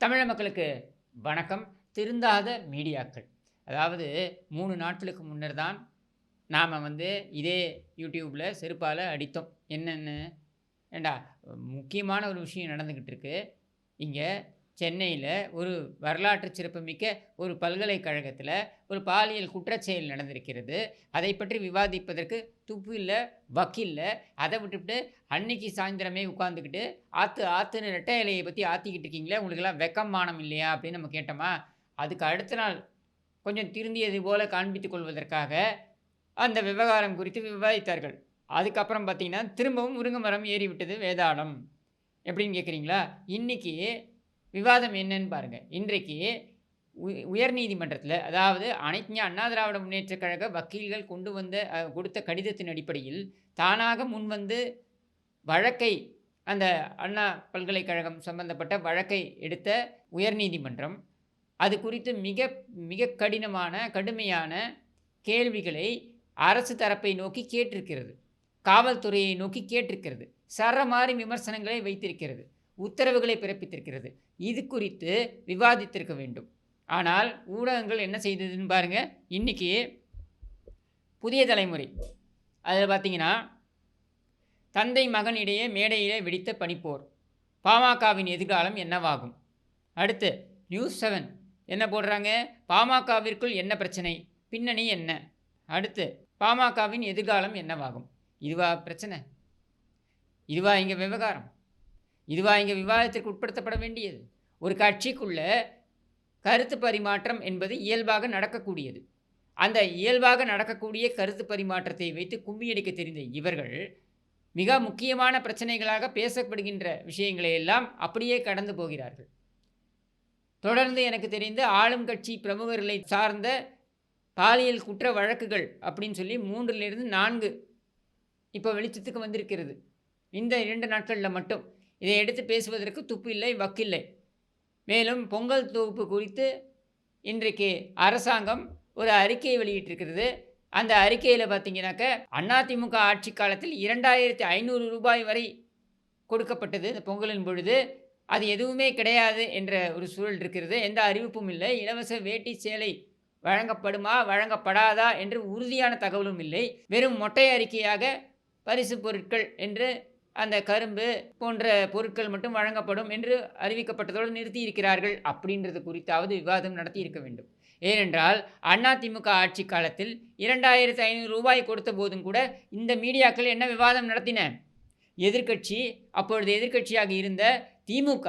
தமிழ மக்களுக்கு வணக்கம். திருந்தாத மீடியாக்கள். அதாவது மூணு நாட்களுக்கு முன்னர் தான் நாம் வந்து இதே யூடியூப்பில் செருப்பால் அடித்தோம். என்னென்னு ஏண்டா முக்கியமான ஒரு விஷயம் நடந்துக்கிட்டு இருக்கு. இங்கே சென்னையில் ஒரு வரலாற்று சிறப்புமிக்க ஒரு பல்கலைக்கழகத்தில் ஒரு பாலியல் குற்றச்செயல் நடந்திருக்கிறது. அதை பற்றி விவாதிப்பதற்கு துப்பு இல்லை வக்கில்ல அதை விட்டுவிட்டு அன்னைக்கு சாயந்தரமே உட்காந்துக்கிட்டு ஆற்று ஆற்றுன்னு ரெட்டை இலையை பற்றி ஆற்றிக்கிட்டு இருக்கீங்களே உங்களுக்கெல்லாம் வெக்கம் மானம் இல்லையா அப்படின்னு நம்ம கேட்டோமா? அதுக்கு அடுத்த நாள் கொஞ்சம் திருந்தியது போல காண்பித்துக் கொள்வதற்காக அந்த விவகாரம் குறித்து விவாதித்தார்கள். அதுக்கப்புறம் பார்த்தீங்கன்னா திரும்பவும் முருங்கை மரம் ஏறிவிட்டது வேதாளம். எப்படின்னு கேட்குறீங்களா இன்றைக்கி விவாதம் என்னன்னு பாருங்கள் இன்றைக்கு உ- உயர்நீதிமன்றத்தில் அதாவது அனைத்து அண்ணா திராவிட முன்னேற்றக் கழக வக்கீல்கள் கொண்டு வந்த கொடுத்த கடிதத்தின் அடிப்படையில் தானாக முன்வந்து வழக்கை அந்த அண்ணா பல்கலைக்கழகம் சம்பந்தப்பட்ட வழக்கை எடுத்த உயர்நீதிமன்றம் அது குறித்து மிக மிக கடினமான கடுமையான கேள்விகளை அரசு தரப்பை நோக்கி கேட்டிருக்கிறது. காவல்துறையை நோக்கி கேட்டிருக்கிறது. சரமாரி விமர்சனங்களை வைத்திருக்கிறது. உத்தரவுகளை பிறப்பித்திருக்கிறது. இது குறித்து விவாதித்திருக்க வேண்டும். ஆனால் ஊடகங்கள் என்ன செய்ததுன்னு பாருங்கள் இன்னைக்கு புதிய தலைமுறை. அதில் பார்த்தீங்கன்னா தந்தை மகனிடையே மேடையிலே வெடித்த பனிப்போர். பாமகவின் எதிர்காலம் என்னவாகும்? அடுத்து நியூஸ் செவன் என்ன போடுறாங்க? பாமகவிற்குள் என்ன பிரச்சனை? பின்னணி என்ன? அடுத்து பாமகவின் எதிர்காலம் என்னவாகும்? இதுவா பிரச்சனை? இதுவா இங்கே விவகாரம்? இதுவா இங்கே விவாதத்திற்கு உட்படுத்தப்பட வேண்டியது. ஒரு கட்சிக்குள்ள கருத்து பரிமாற்றம் என்பது இயல்பாக நடக்கக்கூடியது. அந்த இயல்பாக நடக்கக்கூடிய கருத்து பரிமாற்றத்தை வைத்து கும்மியடிக்க தெரிந்த இவர்கள் மிக முக்கியமான பிரச்சனைகளாக பேசப்படுகின்ற விஷயங்களை எல்லாம் அப்படியே கடந்து போகிறார்கள். தொடர்ந்து எனக்கு தெரிந்து ஆளும் கட்சி பிரமுகர்களை சார்ந்த பாலியல் குற்ற வழக்குகள் அப்படின்னு சொல்லி மூன்றிலிருந்து நான்கு இப்போ வெளிச்சத்துக்கு வந்திருக்கிறது. இந்த இரண்டு நாட்களில் மட்டும். இதை எடுத்து பேசுவதற்கு துப்பு இல்லை வக்கில்லை மேலும் பொங்கல் தொகுப்பு குறித்து இன்றைக்கு அரசாங்கம் ஒரு அறிக்கையை வெளியிட்டிருக்கிறது. அந்த அறிக்கையில் பார்த்தீங்கன்னாக்க அதிமுக ஆட்சி காலத்தில் இரண்டாயிரத்தி ஐநூறு ரூபாய் வரை கொடுக்கப்பட்டது இந்த பொங்கலின் பொழுது. அது எதுவுமே கிடையாது என்ற ஒரு சூழல் இருக்கிறது. எந்த அறிவிப்பும் இல்லை. இலவச வேட்டி சேலை வழங்கப்படுமா வழங்கப்படாதா என்று உறுதியான தகவலும் இல்லை. வெறும் மொட்டை அறிக்கையாக பரிசு பொருட்கள் என்று அந்த கரும்பு போன்ற பொருட்கள் மட்டும் வழங்கப்படும் என்று அறிவிக்கப்பட்டதோடு நிறுத்தி இருக்கிறார்கள் அப்படின்றது குறித்தாவது விவாதம் நடத்தி இருக்க வேண்டும். ஏனென்றால் அதிமுக ஆட்சி காலத்தில் இரண்டாயிரத்து ஐநூறு ரூபாய் கொடுத்த போதும் கூட இந்த மீடியாக்கள் என்ன விவாதம் நடத்தின? எதிர்க்கட்சி அப்பொழுது எதிர்க்கட்சியாக இருந்த திமுக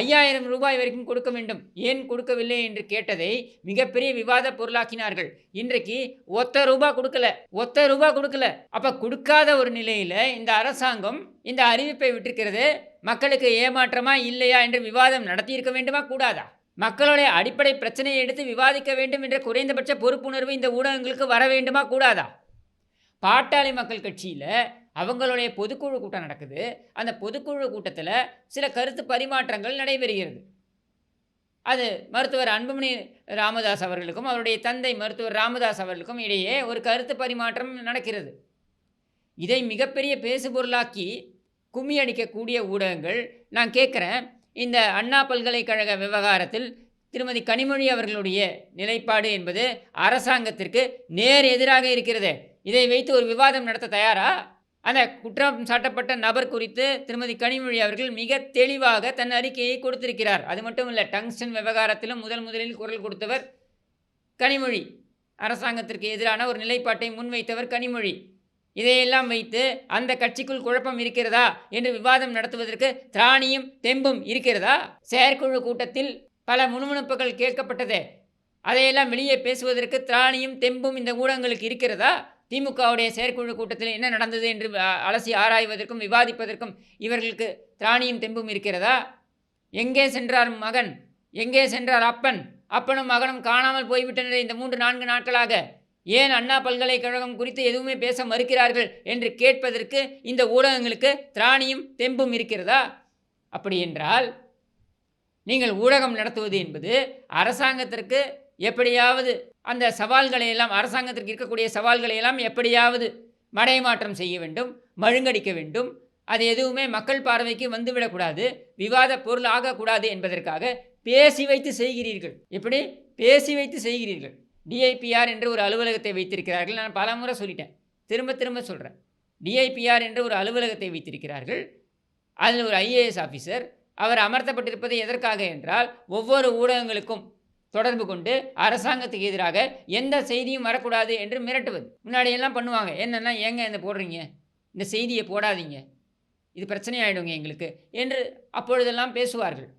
ஐயாயிரம் ரூபாய் வரைக்கும் கொடுக்க வேண்டும். ஏன் கொடுக்கவில்லை என்று கேட்டதை மிகப்பெரிய விவாத பொருளாக்கினார்கள். இன்றைக்கு ஒத்த ரூபா கொடுக்கல ஒத்த ரூபா கொடுக்கல. அப்ப கொடுக்காத ஒரு நிலையில இந்த அரசாங்கம் இந்த அறிவிப்பை விட்டிருக்கிறது. மக்களுக்கு ஏமாற்றமா இல்லையா என்று விவாதம் நடத்தியிருக்க வேண்டுமா கூடாதா? மக்களுடைய அடிப்படை பிரச்சனையை எடுத்து விவாதிக்க வேண்டும் என்ற குறைந்தபட்ச பொறுப்புணர்வு இந்த ஊடகங்களுக்கு வர வேண்டுமா கூடாதா? பாட்டாளி மக்கள் கட்சியில் அவங்களுடைய பொதுக்குழு கூட்டம் நடக்குது. அந்த பொதுக்குழு கூட்டத்தில் சில கருத்து பரிமாற்றங்கள் நடைபெறுகிறது. அது மருத்துவர் அன்புமணி ராமதாஸ் அவர்களுக்கும் அவருடைய தந்தை மருத்துவர் ராமதாஸ் அவர்களுக்கும் இடையே ஒரு கருத்து பரிமாற்றம் நடக்கிறது. இதை மிகப்பெரிய பேசுபொருளாக்கி கும்மி அடிக்கக்கூடிய ஊடகங்கள் நான் கேட்குறேன். இந்த அண்ணா பல்கலைக்கழக விவகாரத்தில் திருமதி கனிமொழி அவர்களுடைய நிலைப்பாடு என்பது அரசாங்கத்திற்கு நேர் எதிராக இருக்கிறது. இதை வைத்து ஒரு விவாதம் நடத்த தயாரா? அந்த குற்றம் சாட்டப்பட்ட நபர் குறித்து திருமதி கனிமொழி அவர்கள் மிக தெளிவாக தன் அறிக்கையை கொடுத்திருக்கிறார். அது மட்டும் இல்லை டங்ஸ்டன் விவகாரத்திலும் முதல் முதலில் குரல் கொடுத்தவர் கனிமொழி. அரசாங்கத்திற்கு எதிரான ஒரு நிலைப்பாட்டை முன்வைத்தவர் கனிமொழி. இதையெல்லாம் வைத்து அந்த கட்சிக்குள் குழப்பம் இருக்கிறதா என்று விவாதம் நடத்துவதற்கு திராணியும் தெம்பும் இருக்கிறதா? செயற்குழு கூட்டத்தில் பல முணுமுணுப்புகள் கேட்கப்பட்டது. அதையெல்லாம் வெளியே பேசுவதற்கு திராணியும் தெம்பும் இந்த ஊடகங்களுக்கு இருக்கிறதா? திமுகவுடைய செயற்குழு கூட்டத்தில் என்ன நடந்தது என்று அலசி ஆராய்வதற்கும் விவாதிப்பதற்கும் இவர்களுக்கு திராணியும் தெம்பும் இருக்கிறதா? எங்கே சென்றார் மகன்? எங்கே சென்றார் அப்பன்? அப்பனும் மகனும் காணாமல் போய்விட்டனர் இந்த மூன்று நான்கு நாட்களாக. ஏன் அண்ணா பல்கலைக்கழகம் குறித்து எதுவுமே பேச மறுக்கிறார்கள் என்று கேட்பதற்கு இந்த ஊடகங்களுக்கு திராணியும் தெம்பும் இருக்கிறதா? அப்படி என்றால் நீங்கள் ஊடகம் நடத்துவது என்பது அரசாங்கத்திற்கு எப்படியாவது அந்த சவால்களை எல்லாம் அரசாங்கத்திற்கு இருக்கக்கூடிய சவால்களை எல்லாம் எப்படியாவது மடைமாற்றம் செய்ய வேண்டும் மழுங்கடிக்க வேண்டும். அது எதுவுமே மக்கள் பார்வைக்கு வந்துவிடக்கூடாது விவாத பொருள் ஆகக்கூடாது என்பதற்காக பேசி வைத்து செய்கிறீர்கள். எப்படி? பேசி வைத்து செய்கிறீர்கள். டிஐபிஆர் என்று ஒரு அலுவலகத்தை வைத்திருக்கிறார்கள். நான் பல முறை சொல்லிட்டேன். திரும்ப திரும்ப சொல்கிறேன் டிஐபிஆர் என்ற ஒரு அலுவலகத்தை வைத்திருக்கிறார்கள். அதில் ஒரு ஐஏஎஸ் ஆஃபீஸர் அவர் அமர்த்தப்பட்டிருப்பது எதற்காக என்றால் ஒவ்வொரு ஊடகங்களுக்கும் தொடர்பு கொண்டு அரசாங்கத்துக்கு எதிராக எந்த செய்தியும் வரக்கூடாது என்று மிரட்டுவது. முன்னாடியெல்லாம் பண்ணுவாங்க. என்னென்னா ஏங்க இந்த போடுறீங்க? இந்த செய்தியை போடாதீங்க. இது பிரச்சனையாயிடுங்க எங்களுக்கு என்று அப்பொழுதெல்லாம் பேசுவார்கள்.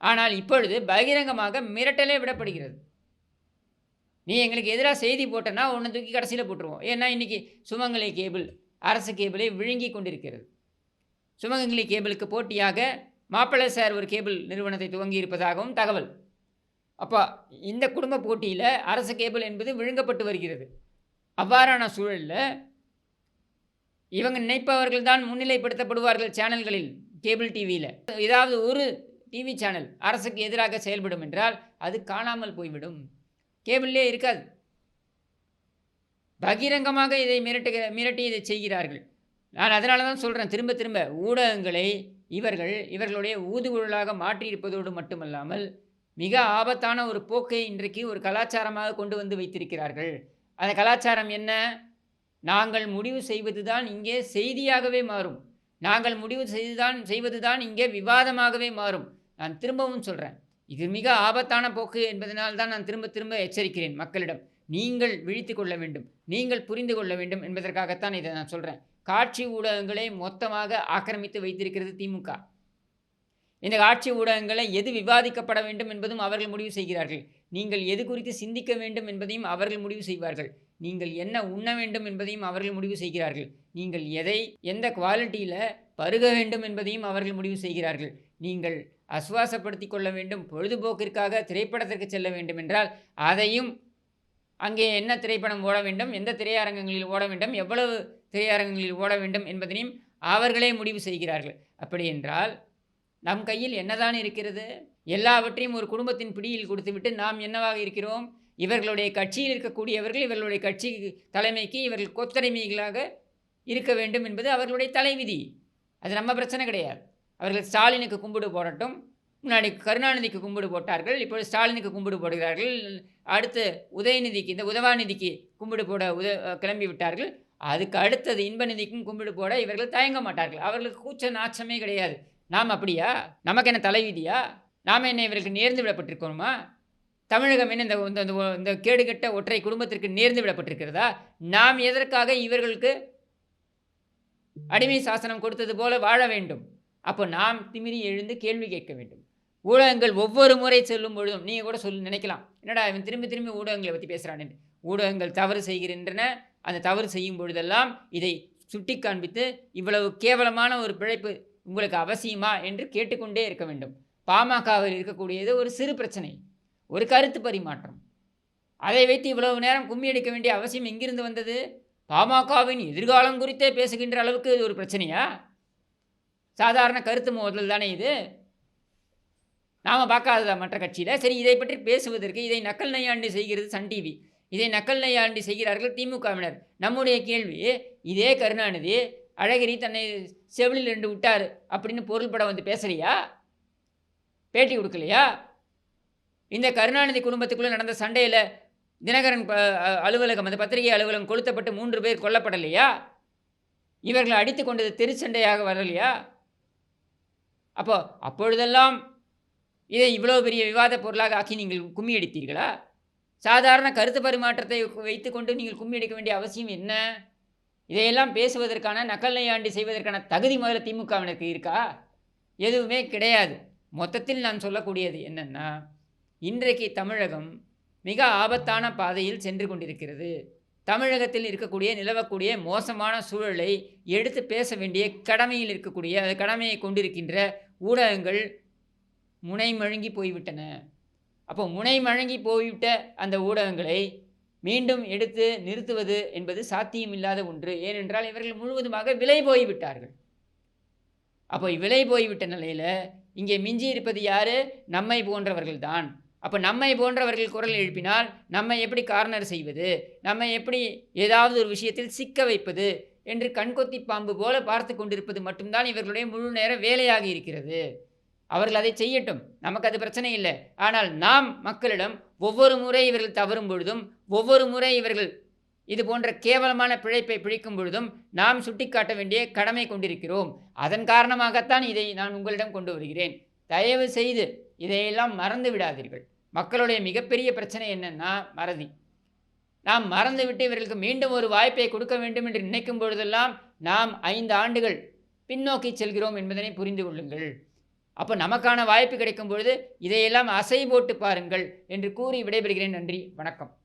ஆனால் இப்பொழுது பகிரங்கமாக மிரட்டலே விடப்படுகிறது. நீ எங்களுக்கு எதிராக செய்தி போட்டனா ஒன்று தூக்கி கடைசியில் போட்டுருவோம். ஏன்னா இன்றைக்கி சுமங்கலி கேபிள் அரசு கேபிளை விழுங்கி கொண்டிருக்கிறது. சுமங்கலி கேபிளுக்கு போட்டியாக மாப்பிள்ளை சார் ஒரு கேபிள் நிறுவனத்தை துவங்கி இருப்பதாகவும் தகவல். அப்போ இந்த குடும்ப போட்டியில் அரசு கேபிள் என்பது விழுங்கப்பட்டு வருகிறது. அவ்வாறான சூழலில் இவங்க நினைப்பவர்கள் தான் முன்னிலைப்படுத்தப்படுவார்கள் சேனல்களில் கேபிள் டிவியில் ஏதாவது ஒரு டிவி சேனல் அரசுக்கு எதிராக செயல்படும் என்றால் அது காணாமல் போய்விடும். கேபிள்லே இருக்காது. பகிரங்கமாக இதை மிரட்டுக மிரட்டி இதை செய்கிறார்கள். நான் அதனால தான் சொல்கிறேன் திரும்ப திரும்ப ஊடகங்களை இவர்கள் இவர்களுடைய ஊதுகுழலாக மாற்றியிருப்பதோடு மட்டுமல்லாமல் மிக ஆபத்தான ஒரு போக்கை இன்றைக்கு ஒரு கலாச்சாரமாக கொண்டு வந்து வைத்திருக்கிறார்கள். அந்த கலாச்சாரம் என்ன? நாங்கள் முடிவு செய்வது தான் இங்கே செய்தியாகவே மாறும். நாங்கள் முடிவு செய்துதான் செய்வது தான் இங்கே விவாதமாகவே மாறும். நான் திரும்பவும் சொல்கிறேன் இது மிக ஆபத்தான போக்கு என்பதனால் தான் நான் திரும்ப திரும்ப எச்சரிக்கிறேன் மக்களிடம். நீங்கள் விழித்து கொள்ள வேண்டும். நீங்கள் புரிந்து கொள்ள வேண்டும் என்பதற்காகத்தான் இதை நான் சொல்கிறேன் காட்சி ஊடகங்களை மொத்தமாக ஆக்கிரமித்து வைத்திருக்கிறது திமுக இந்த காட்சி ஊடகங்களை எது விவாதிக்கப்பட வேண்டும் என்பதும் அவர்கள் முடிவு செய்கிறார்கள். நீங்கள் எது குறித்து சிந்திக்க வேண்டும் என்பதையும் அவர்கள் முடிவு செய்வார்கள். நீங்கள் என்ன உண்ண வேண்டும் என்பதையும் அவர்கள் முடிவு செய்கிறார்கள். நீங்கள் எதை எந்த குவாலிட்டியில் பருக வேண்டும் என்பதையும் அவர்கள் முடிவு செய்கிறார்கள். நீங்கள் அசுவாசப்படுத்தி கொள்ள வேண்டும் பொழுதுபோக்கிற்காக திரைப்படத்திற்கு செல்ல வேண்டும் என்றால் அதையும் அங்கே என்ன திரைப்படம் ஓட வேண்டும் எந்த திரையரங்கங்களில் ஓட வேண்டும் எவ்வளவு திரையரங்கங்களில் ஓட வேண்டும் என்பதனையும் அவர்களே முடிவு செய்கிறார்கள். அப்படி என்றால் நம் கையில் என்னதான் இருக்கிறது? எல்லாவற்றையும் ஒரு குடும்பத்தின் பிடியில் கொடுத்துவிட்டு நாம் என்னவாக இருக்கிறோம்? இவர்களுடைய கட்சியில் இருக்கக்கூடியவர்கள் இவர்களுடைய கட்சி தலைமைக்கு இவர்கள் கொத்தடைமைகளாக இருக்க வேண்டும் என்பது அவர்களுடைய தலைவிதி. அது நம்ம பிரச்சனை கிடையாது. அவர்கள் ஸ்டாலினுக்கு கும்பிடு போடட்டும். முன்னாடி கருணாநிதிக்கு கும்பிடு போட்டார்கள். இப்பொழுது ஸ்டாலினுக்கு கும்பிடு போடுகிறார்கள். அடுத்து உதயநிதிக்கு இந்த உதவாநிதிக்கு கும்பிடு போட உத கிளம்பி விட்டார்கள். அதுக்கு அடுத்தது இன்பநிதிக்கும் கும்பிடு போட இவர்கள் தயங்க மாட்டார்கள். அவர்களுக்கு கூச்ச நாச்சமே கிடையாது. நாம் அப்படியா? நமக்கு என்ன தலைவிதியா? நாம் என்ன இவருக்கு நேர்ந்து விடப்பட்டிருக்கோமா? தமிழகம் என்ன இந்த இந்த இந்த கேடுகட்ட ஒற்றை குடும்பத்திற்கு நேர்ந்து விடப்பட்டிருக்கிறதா? நாம் எதற்காக இவர்களுக்கு அடிமை சாசனம் கொடுத்தது போல வாழ வேண்டும்? அப்போ நாம் திமிரி எழுந்து கேள்வி கேட்க வேண்டும். ஊடகங்கள் ஒவ்வொரு முறை செல்லும் பொழுதும் நீங்கள் கூட சொல்லி நினைக்கலாம். என்னடா இவன் திரும்பி திரும்பி ஊடகங்களை பற்றி பேசுகிறான் ஊடகங்கள் தவறு செய்கின்றன. அந்த தவறு செய்யும் பொழுதெல்லாம் இதை சுட்டி காண்பித்து இவ்வளவு கேவலமான ஒரு பிழைப்பு உங்களுக்கு அவசியமா என்று கேட்டுக்கொண்டே இருக்க வேண்டும். பாமகவில் இருக்கக்கூடியது ஒரு சிறு பிரச்சனை ஒரு கருத்து பரிமாற்றம். அதை வைத்து இவ்வளவு நேரம் கும்மி அடிக்க வேண்டிய அவசியம் எங்கிருந்து வந்தது? பாமகவின் எதிர்காலம் குறித்தே பேசுகின்ற அளவுக்கு இது ஒரு பிரச்சனையா? சாதாரண கருத்து மோதல் தானே இது. நாம் பார்க்காததா மற்ற கட்சியில்? சரி இதை பற்றி பேசுவதற்கு இதை நக்கல் நையாண்டி செய்கிறது சன் டிவி. இதை நக்கல் நையாண்டி செய்கிறார்கள் திமுகவினர். நம்முடைய கேள்வி இதே கருணாநிதி அழகிரி தன்னை செவிலில் ரெண்டு விட்டார் அப்படின்னு பொருள்பட வந்து பேசுகிறியா பேட்டி கொடுக்கலையா? இந்த கருணாநிதி குடும்பத்துக்குள்ளே நடந்த சண்டையில் தினகரன் அலுவலகம் அந்த பத்திரிகை அலுவலகம் கொளுத்தப்பட்டு மூன்று பேர் கொல்லப்படலையா? இவர்களை அடித்து கொண்டது திருச்சண்டையாக வரலையா? அப்போ அப்பொழுதெல்லாம் இதை இவ்வளோ பெரிய விவாத பொருளாக ஆக்கி நீங்கள் கும்மி அடித்தீர்களா சாதாரண கருத்து பரிமாற்றத்தை வைத்துக்கொண்டு நீங்கள் கும்மி அடிக்க வேண்டிய அவசியம் என்ன? இதையெல்லாம் பேசுவதற்கான நக்கல்நையாண்டி செய்வதற்கான தகுதி முதல்ல திமுகவினருக்கு இருக்கா? எதுவுமே கிடையாது. மொத்தத்தில் நான் சொல்லக்கூடியது என்னென்னா இன்றைக்கு தமிழகம் மிக ஆபத்தான பாதையில் சென்று கொண்டிருக்கிறது. தமிழகத்தில் இருக்கக்கூடிய நிலவக்கூடிய மோசமான சூழலை எடுத்து பேச வேண்டிய கடமையில் இருக்கக்கூடிய அந்த கடமையை கொண்டிருக்கின்ற ஊடகங்கள் முனை மழுங்கி போய்விட்டன. அப்போ முனை மழங்கி போய்விட்ட அந்த ஊடகங்களை மீண்டும் எடுத்து நிறுத்துவது என்பது சாத்தியமில்லாத ஒன்று. ஏனென்றால் இவர்கள் முழுவதுமாக விலை போய்விட்டார்கள். அப்போ விலை போய்விட்ட நிலையில் இங்கே மிஞ்சி இருப்பது யார்? நம்மை போன்றவர்கள் தான். அப்போ நம்மை போன்றவர்கள் குரல் எழுப்பினால் நம்மை எப்படி கார்னர் செய்வது? நம்மை எப்படி ஏதாவது ஒரு விஷயத்தில் சிக்க வைப்பது? என்று கண்கொத்தி பாம்பு போல பார்த்து கொண்டிருப்பது மட்டும்தான் இவர்களுடைய முழு நேர வேலையாக இருக்கிறது. அவர்கள் அதை செய்யட்டும். நமக்கு அது பிரச்சனை இல்லை. ஆனால் நாம் மக்களிடம் ஒவ்வொரு முறை இவர்கள் தவறும் பொழுதும் ஒவ்வொரு முறை இவர்கள் இது போன்ற கேவலமான பிழைப்பை பிழைக்கும் பொழுதும் நாம் சுட்டிக்காட்ட வேண்டிய கடமை கொண்டிருக்கிறோம். அதன் காரணமாகத்தான் இதை நான் உங்களிடம் கொண்டு வருகிறேன். தயவு செய்து இதையெல்லாம் மறந்து விடாதீர்கள். மக்களுடைய மிகப்பெரிய பிரச்சனை என்னன்னா மறதி. நாம் மறந்துவிட்டு இவர்களுக்கு மீண்டும் ஒரு வாய்ப்பை கொடுக்க வேண்டும் என்று நினைக்கும் பொழுதெல்லாம் நாம் ஐந்து ஆண்டுகள் பின்னோக்கி செல்கிறோம் என்பதனை புரிந்து கொள்ளுங்கள். அப்போ நமக்கான வாய்ப்பு கிடைக்கும் பொழுது இதையெல்லாம் அசை போட்டு பாருங்கள் என்று கூறி விடைபெறுகிறேன். நன்றி. வணக்கம்.